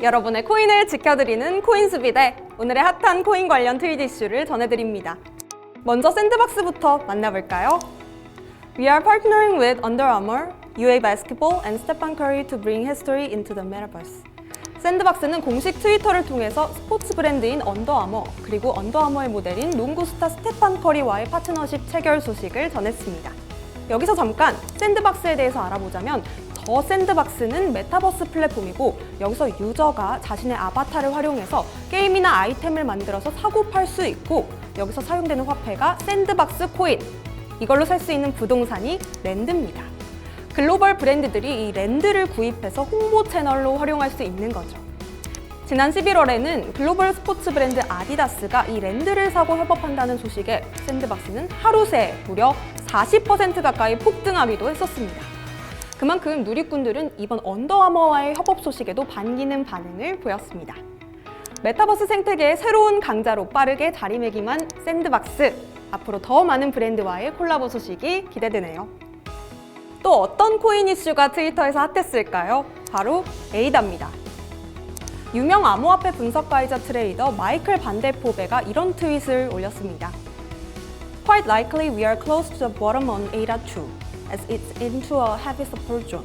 여러분의 코인을 지켜드리는 코인수비대 오늘의 핫한 코인 관련 트윗 이슈를 전해드립니다. 먼저 샌드박스부터 만나볼까요? We are partnering with Under Armour, UA Basketball, and Stephen Curry to bring history into the metaverse. 샌드박스는 공식 트위터를 통해서 스포츠 브랜드인 언더아머 그리고 언더아머의 모델인 농구 스타 스테판 커리와의 파트너십 체결 소식을 전했습니다. 여기서 잠깐 샌드박스에 대해서 알아보자면 더 샌드박스는 메타버스 플랫폼이고 여기서 유저가 자신의 아바타를 활용해서 게임이나 아이템을 만들어서 사고 팔 수 있고 여기서 사용되는 화폐가 샌드박스 코인 이걸로 살 수 있는 부동산이 랜드입니다. 글로벌 브랜드들이 이 랜드를 구입해서 홍보 채널로 활용할 수 있는 거죠. 지난 11월에는 글로벌 스포츠 브랜드 아디다스가 이 랜드를 사고 협업한다는 소식에 샌드박스는 하루 새 무려 40% 가까이 폭등하기도 했었습니다. 그만큼 누리꾼들은 이번 언더아머와의 협업 소식에도 반기는 반응을 보였습니다. 메타버스 생태계의 새로운 강자로 빠르게 자리매김한 샌드박스. 앞으로 더 많은 브랜드와의 콜라보 소식이 기대되네요. 또 어떤 코인 이슈가 트위터에서 핫했을까요? 바로 에이다입니다. 유명 암호화폐 분석가이자 트레이더 마이클 반데포베가 이런 트윗을 올렸습니다. Quite likely we are close to the bottom on ADA2 as it's into a heavy support zone.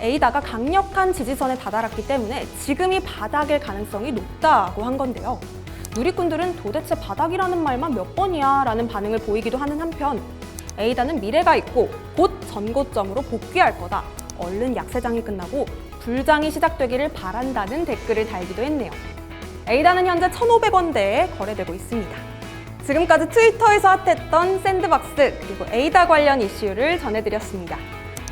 에이다가 강력한 지지선에 다다랐기 때문에 지금이 바닥일 가능성이 높다고 한 건데요. 누리꾼들은 도대체 바닥이라는 말만 몇 번이야 라는 반응을 보이기도 하는 한편 에이다는 미래가 있고 곧 전고점으로 복귀할 거다. 얼른 약세장이 끝나고 불장이 시작되기를 바란다는 댓글을 달기도 했네요. 에이다는 현재 1,500원대에 거래되고 있습니다. 지금까지 트위터에서 핫했던 샌드박스 그리고 에이다 관련 이슈를 전해드렸습니다.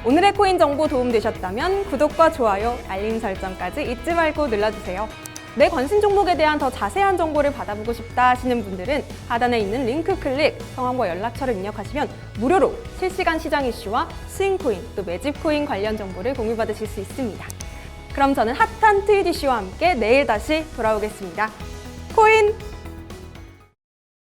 오늘의 코인 정보 도움되셨다면 구독과 좋아요, 알림 설정까지 잊지 말고 눌러주세요. 내 관심 종목에 대한 더 자세한 정보를 받아보고 싶다 하시는 분들은 하단에 있는 링크 클릭, 성함과 연락처를 입력하시면 무료로 실시간 시장 이슈와 스윙 코인 또 매집 코인 관련 정보를 공유받으실 수 있습니다. 그럼 저는 핫한 이슈와 함께 내일 다시 돌아오겠습니다. 코인